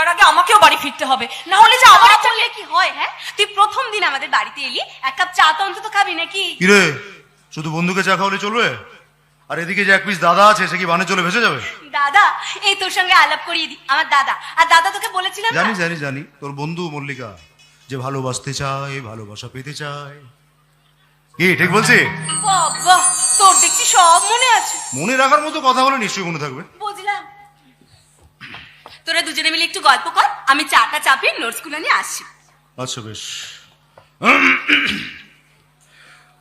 ফেরার আগে আমাকেও বাড়ি ফিরতে হবে। না হলে যে আবার একটা কি হয় হ্যাঁ? তুই প্রথম দিন আমাদের বাড়িতে এলি এক কাপ চা তো অন্তত খাবি নাকি? কিরে শুধু বন্ধুকে চা খাওয়ালে চলবে? আর এদিকে যে এক পিস দাদা আছে সে কি বানে চলে ভেসে যাবে? দাদা এই তোর সঙ্গে আলাপ করিয়ে দি আমার দাদা। আর দাদা তোকে বলেছিলাম জানি জানি জানি। তোর বন্ধু মল্লিকা যে ভালোবাসতে চায় ভালোবাসা পেতে চায়। কি ঠিক বলছি? বাবা তোর দেখছি সব মনে আছে। মনে রাখার মতো কথা হলে নিশ্চয়ই মনে থাকবে। বুঝলাম। তোরা দুজনে মিলে একটু গল্প কর আমি চাটা চাপিয়ে নোটসগুলো নিয়ে আসছি আচ্ছা বেশ।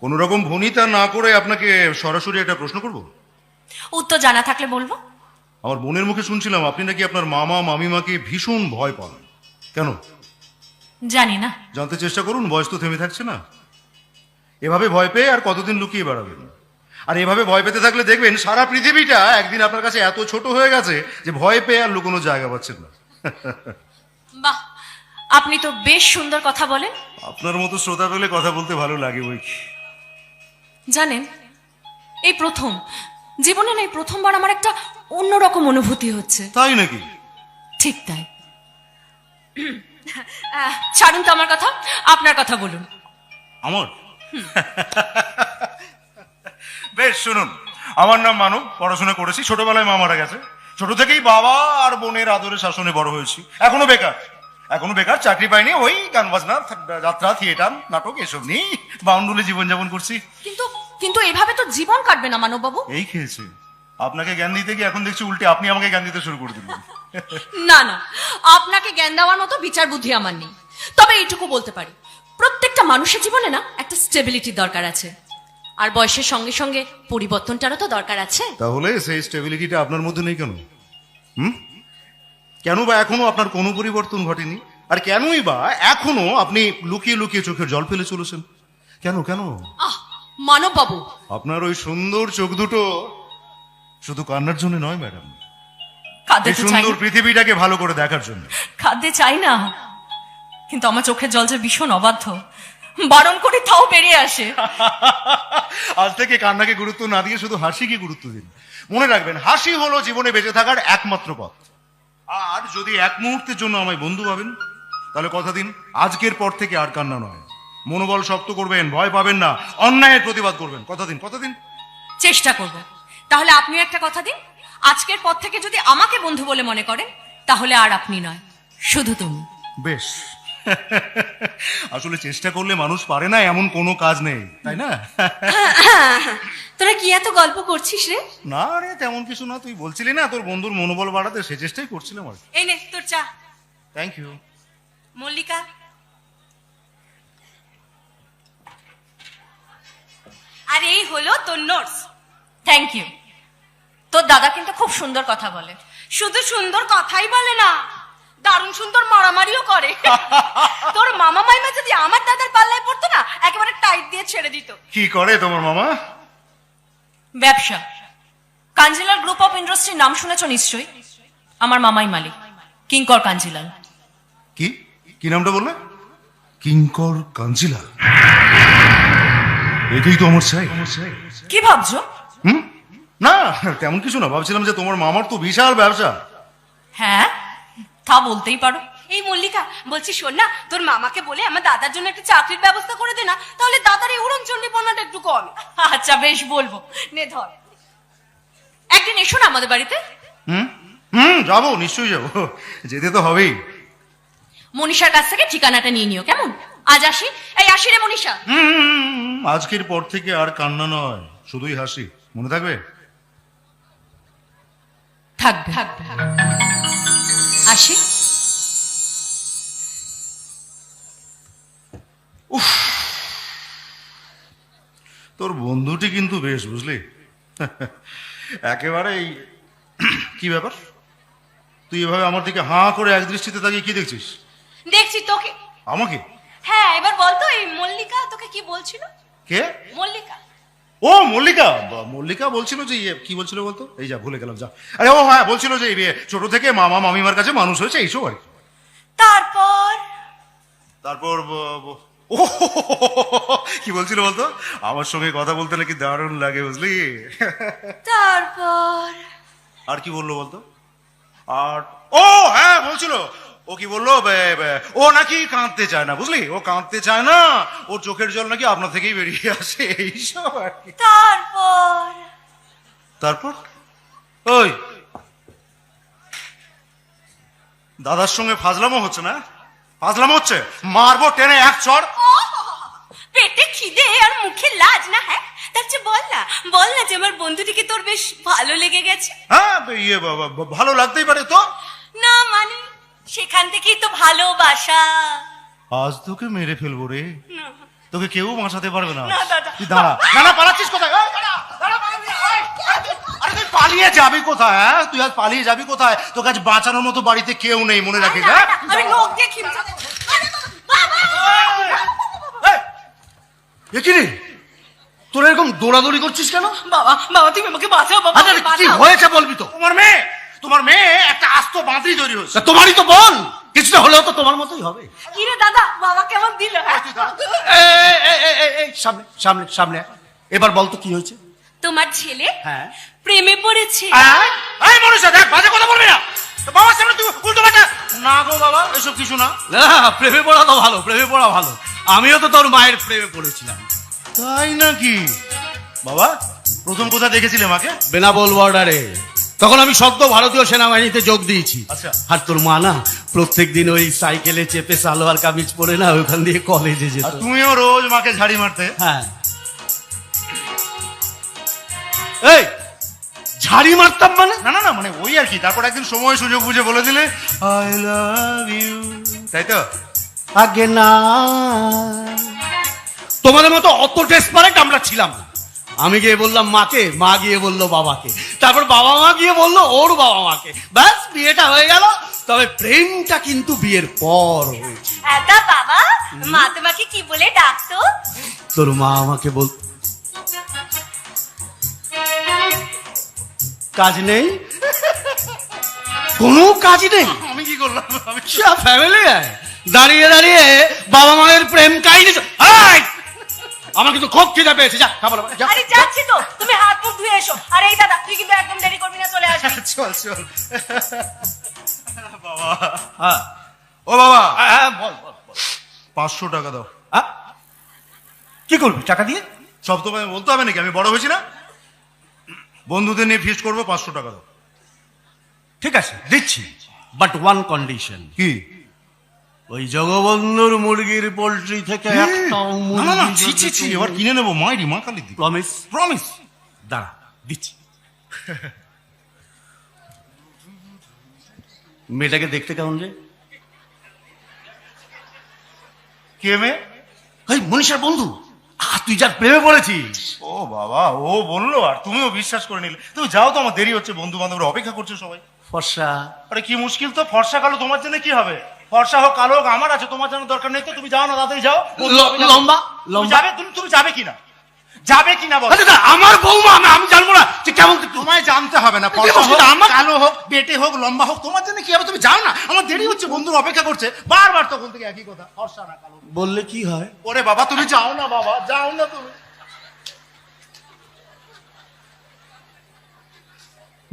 কোন রকম ভনিতা না করে আপনাকে সরাসরি একটা প্রশ্ন করব? উত্তর জানা থাকলে বলব। আমার বোনের মুখে শুনছিলাম আপনি নাকি আপনার মামা মামিমাকে ভীষণ ভয় পান। কেন? জানি না। জানতে চেষ্টা করুন বয়স তো থেমে থাকছে না। এভাবে ভয় পেয়ে আর কতদিন লুকিয়ে বেড়াবেন? আর এভাবে ভয় পেতে থাকলে দেখবেন সারা পৃথিবীটা একদিন আপনার কাছে এত ছোট হয়ে গেছে যে ভয় পেয়ে আর লুকোনো জায়গা পাচ্ছেন না। বাহ আপনি তো বেশ সুন্দর কথা বলেন। আপনার মতো শ্রোতা পেলে কথা বলতে ভালো লাগে বই। জানেন এই প্রথম জীবনে না এই প্রথমবার আমার একটা অন্যরকম অনুভূতি হচ্ছে। তাই নাকি? ঠিক তাই। ছাড়ুন তো আমার কথা আপনার কথা বলুন। আমার? বেশ শুনুন। আমার নাম মানব পড়াশোনা করেছি ছোটবেলায় মা মারা গেছে। ছোট থেকেই বাবা আর বোনের আদরে শাসনে বড় হয়েছি। এখনও বেকার। এখনও বেকার চাকরি পাইনি ওই গান বাজনা যাত্রা থিয়েটার নাটক এসব নিয়ে বাউন্ডুলে জীবনযাপন করছি। কিন্তু কিন্তু এভাবে তো জীবন কাটবে না মানববাবু এই খেয়েছে। আপনাকে জ্ঞান দিতে গিয়ে এখন দেখছি উল্টে আপনি আমাকে জ্ঞান দিতে শুরু করে দিলেন। না না আপনাকে জ্ঞান দেওয়ার মতো বিচার বুদ্ধি আমার নেই। তবে এইটুকু বলতে পারি। প্রত্যেকটা মানুষের জীবনে না একটা স্টেবিলিটির দরকার আছে। আর বয়সের সঙ্গে সঙ্গে পরিবর্তনটারও তো দরকার আছে। তাহলে সেই স্টেবিলিটিটা আপনার মধ্যে নেই কেন? হুম? কেন বা এখনও আপনার কোনো পরিবর্তন ঘটেনি? আর কেনই বা এখনও আপনি লুকিয়ে লুকিয়ে চোখের জল ফেলে চলেছেন? কেন কেন? আহ মানববাবু। আপনার ওই সুন্দর চোখ দুটো শুধু কান্নার জন্য নয় ম্যাডাম। কাঁদতে তো চাই সুন্দর পৃথিবীটাকে ভালো করে দেখার জন্য। কাঁদতে চাই না। কিন্তু আমার চোখের জল যে ভীষণ অবাধ্য। বারণ করি তাও বেরিয়ে আসে। আজ থেকে কান্নাকে গুরুত্ব না দিয়ে শুধু হাসিকে গুরুত্ব দিন। মনে রাখবেন হাসি হলো জীবনে বেঁচে থাকার একমাত্র পথ। আর যদি এক মুহূর্তের জন্য আমায় বন্ধু ভাবেন তাহলে কথা দিন আজকের পর থেকে আর কান্না নয়। মনোবল শক্ত করবেন ভয় পাবেন না অন্যায়ের প্রতিবাদ করবেন। কথা দিন কথা দিন। চেষ্টা করব। তাহলে আপনিও একটা কথা দিন আজকের পর থেকে যদি আমাকে বন্ধু বলে মনে করেন তাহলে আর আপনি নয় শুধু তুমি। বেশ। আসলে চেষ্টা করলে মানুষ পারে না এমন কোনো কাজ নেই তাই না? তোরা কি এত গল্প করছিস রে? না রে তেমন কিছু না তুই বলছিলি না তোর বন্ধুর মনোবল বাড়াতে সে চেষ্টাই করছিলাম আর এই নে তোর চা। Thank you Mallika. আর এই হলো তোর নোটস থ্যাংক ইউ তোর দাদা কিন্তু খুব সুন্দর কথা বলে। শুধু সুন্দর কথাই বলে না দারুণ সুন্দর মারামারিও করে। তোর মামা মাইমা যদি আমার দাদার পাল্লায় পড়তো না একেবারে টাইট দিয়ে ছেড়ে দিত। কি করে তোমার মামা? ব্যবসা। কাঞ্জিলাল গ্রুপ অফ ইন্ডাস্ট্রির নাম শুনেছ নিশ্চয়ই? আমার মামাই মালিক কিঙ্কর কাঞ্জিলাল। কি? কি নামটা বললে? কিঙ্কর কাঞ্জিলা এটাই তো আমার চাই। কি ভাবছ? হুম? না তেমন কিছু না। ভাবছিলাম যে তোমার মামার তো বিশাল ব্যবসা। হ্যাঁ? তা বলতেই পারো। এই মল্লিকা বলছি শোন না তোর মামাকে বলে আমার দাদার জন্য একটা চাকরির ব্যবস্থা করে দে না তাহলে দাদার এই উড়ন চণ্ডীপনাটা একটু কম। আচ্ছা বেশ বলব। নে ধর। একদিন এসো না আমাদের বাড়িতে। হুম? হুম যাব নিশ্চয়ই যাব। যেতে তো হবেই। মনীষার কাছ থেকে ঠিকানাটা নিয়ে নিও কেমন? আজ আসি? এই আসি রে মনীষা। হুম, আজকের পর থেকে আর কান্না নয় শুধুই হাসি। মনে থাকবে। থাকবে থাকবে। আসি। তোর বন্ধুটি কিন্তু বেশ বুঝলি? একেবারে এই কি ব্যাপার? তুই এভাবে আমার দিকে হাঁ করে এক দৃষ্টিতে তাকিয়ে কি দেখছিস? দেখছি তোকে। আমাকে? হ্যাঁ এবার বলতো এই মল্লিকা তোকে কি বলছিল? কে? মল্লিকা। ও মল্লিকা। মল্লিকা বলছিল যে ইয়ে, কি বলছিল বলতো? এই যা ভুলে গেলাম যা। আরে ও হ্যাঁ বলছিল যে ইয়ে, ছোট থেকে মামা মামিমার কাছে মানুষ হয়েছে এইসব আর কি। তারপর? তারপর ও কি বলছিল বলতো? আমার সঙ্গে কথা বলতে নাকি দারুণ লাগে বুঝলি? তারপর? আর কি বলল বলতো? আর ও হ্যাঁ বলছিল। ও কি বলল? ও নাকি কাঁদতে চায় না বুঝলি? ও কাঁদতে চায় না ওর চোখের জল নাকি আপনার থেকেই বেরিয়ে আসে এইসব আর কি। তারপর? তারপর? ওই দাদার সঙ্গে ফাজলামো হচ্ছে না? ফাজলামো হচ্ছে? মারবো টেনে এক চড় ও, পেটে খিদে আর মুখে লাজ না হ্যাঁ? তার চেয়ে বল না বল না যে আমার বন্ধুটিকে তোর বেশ ভালো লেগে গেছে। হ্যাঁ ইয়ে বাবা ভালো লাগতেই পারে তো। না মানে? সেখান থেকেই তো ভালোবাসা। আজ তোকে মেরে ফেলব রে। তোকে কেউ বাঁচাতে পারবে না। তুই দাঁড়া। না না পালাচ্ছিস কোথায়? আরে তুই পালিয়ে যাবি কোথায় হ্যাঁ? তুই আজ পালিয়ে যাবি কোথায়? তোর কাছে বাঁচানোর মতো বাড়িতে কেউ নেই মনে রাখিস না, হ্যাঁ? আমি দিয়ে খিমচা তোরা এরকম দৌড়াদৌড়ি করছিস কেন? বাবা বাবা তুমি আমাকে বাঁচাও বাবা কি হয়েছে বলবি তো? তোমার মেয়ে! তোমার মেয়ে একটা আস্ত বাঁধি তৈরি হয়েছে। তোমারই তো বল। কিছুটা হলেও তো তোমার মতোই হবে। কি রে দাদা বাবা কেমন দিল? সামনে সামনে সামনে। এবার বলতো কি হয়েছে? তোমার ছেলে হ্যাঁ। প্রেমে পড়েছে। এই, মনুষ্য দেখ বাজে কথা বলবি না। তো বাবার সামনে তুই উল্টো পাল্টা না গো বাবা এসব কিছু না। না প্রেমে পড়া তো ভালো প্রেমে পড়া ভালো। আমিও তো তোর মায়ের প্রেমে পড়েছিলাম। তাই নাকি? বাবা প্রথম কোথায় দেখেছিলে মাকে? বেনাবল বর্ডারে। তখন আমি সদ্য ভারতীয় সেনাবাহিনীতে যোগ দিয়েছি। আচ্ছা। আর তোর মা না প্রত্যেক দিন ওই সাইকেলে চেপে সালোয়ার কামিজ পরে না ওখান দিয়ে কলেজে যেত। তুমিও রোজ মাকে ঝাড়ি মারতে? হ্যাঁ। এই ঝাড়ি মারতাম মানে? না না না মানে ওই আর কি। তারপর একদিন সময় সুযোগ বুঝে বলে দিলে আই লাভ ইউ তাই তো? আগে না। তোমাদের মতো অত ডেসপারেট আমরা ছিলাম না। আমি গিয়ে বললাম মাকে? মা গিয়ে বলল বাবাকে। তারপর বাবা মা গিয়ে বলল ওর বাবা মাকে। ব্যাস বিয়েটা হয়ে গেল। তবে প্রেমটা কিন্তু বিয়ের পর হয়েছে। একা বাবা মা তোমাকে কি বলে ডাকতো? তোর মা আমাকে বল কাজ নেই? কোনো কাজ নেই? আমি কি করলাম? আমি ফ্যামিলি দাঁড়িয়ে দাঁড়িয়ে বাবা মায়ের প্রেম কাহিনী! আমার কিন্তু খুব খিদে পেয়েছে যা খাবার যা। আরে যাচ্ছি তো তুমি হাত মুখ ধুয়ে এসো। আর এই দাদা তুই কিন্তু একদম দেরি করবি না চলে আসবি। চল চল। বাবা। হ্যাঁ, ও বাবা। হ্যাঁ, বল, বল, বল। পাঁচশো টাকা দাও। হ্যাঁ? কি করবি টাকা দিয়ে? সব তোমায় বলতে হবে নাকি? আমি বড় হয়েছি না? বন্ধুদের নিয়ে ফিস্ট করব পাঁচশো টাকা দাও। ঠিক আছে দিচ্ছি। বাট ওয়ান কন্ডিশন কি? ওই জগবন্ধুর মুরগির পোল্ট্রি থেকে একটা না না না ছি ছি ছি এবার কিনে নেব মাইরি মা কালী দি প্রমিস প্রমিস দাঁড়া দিচ্ছি। মেয়েটাকে দেখতে কেমন রে? কে মেয়ে? ওই মনীষার বন্ধু। আহ, তুই যার প্রেমে পড়েছিস। ও বাবা ও বলল আর তুমিও বিশ্বাস করে নিলে। তুমি যাও তো আমার দেরি হচ্ছে বন্ধু বান্ধবরা অপেক্ষা করছে সবাই। ফর্সা। আরে কি মুশকিল তো ফর্সা কালো তোমার জন্য কি হবে? ফর্সা হোক কালো হোক আমার আছে তোমার জন্য দরকার নেই তো তুমি যাও না তাড়াতাড়ি যাও। লম্বা লম্বা। যাবে তুমি তুমি যাবে কিনা? যাবে কিনা বলো। আমার বৌমা আমি আমি জানব না যে কেমন তোমায় জানতে হবে না ফর্সা হোক আমার- কালো হোক বেটে হোক লম্বা হোক তোমার জন্য কি হবে? তুমি যাও না। আমার দেরি হচ্ছে বন্ধুর অপেক্ষা করছে। বারবার তখন থেকে একই কথা ফর্সা না কালো বললে কি হয়? ওরে বাবা তুমি যাও না বাবা যাও না তুমি।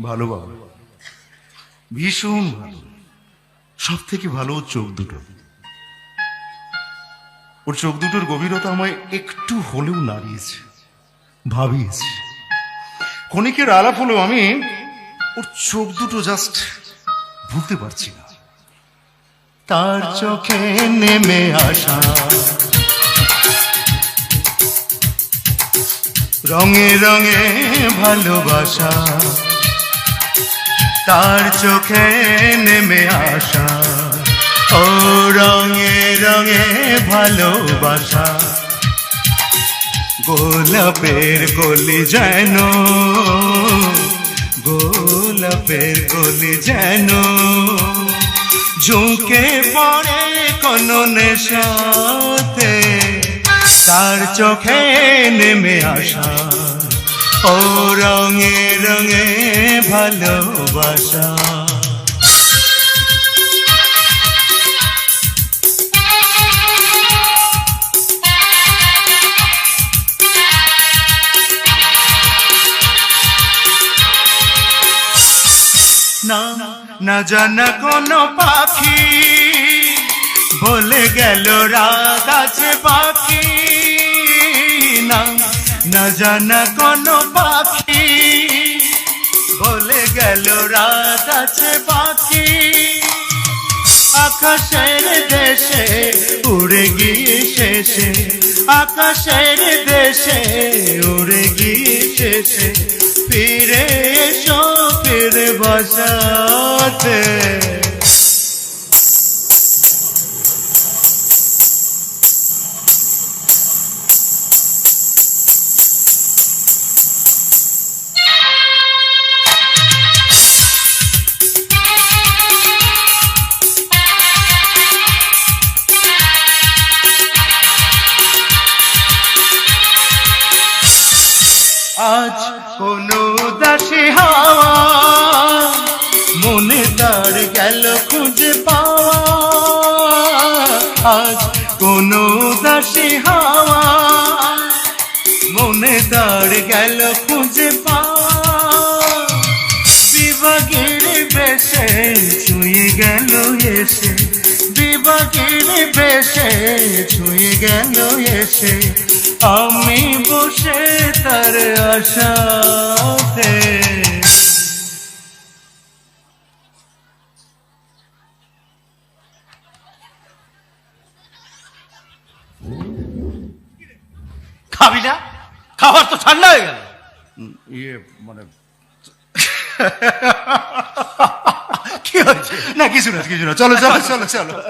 ভালো বাবা। ভীষণ ভালো। সব থেকে ভালো চোখ দুটো। ওর চোখ দুটোর গভীরতা আমায় একটু হলেও নাড়িয়েছে, ভাবিয়েছে। ক্ষণিকের আলাপ হলেও আমি ওর চোখ দুটো জাস্ট ভুলতে পারছি না। তার চোখে নেমে আসা। রঙে রঙে ভালোবাসা। তার চোখে নেমে আসা ও রঙে রঙে ভালোবাসা। গোলাপের কলি যেন, গোলাপের কলি যেন। ঝুঁকে পড়ে কোন নেশাতে, তার চোখে নেমে আসা। ও রঙে রঙে ভালোবাসা। না জানা কোন পাখি? বলে গেল রাত আছে বাকি না না জানা কোনো পাখি? বলে গেল রাত আছে বাকি আকাশের দেশে উড়ে গিয়ে শেষে, আকাশের দেশে উড়ে গিয়ে শেষে, ফিরে ফিরে কোন দাসী হাওয়া। মনে তার গেল খুঁজে পাওয়া। বেশে ছুঁয়ে গেল এসে। বিভাগের বেশে ছুঁয়ে গেল এসে। আমি বসে তার আশাতে খাবি না? খাবার তো ঠান্ডা হয়ে গেল। ইয়ে মানে কি হয়েছে? না কিছু না কিছু না। চলো চলো চলো চলো।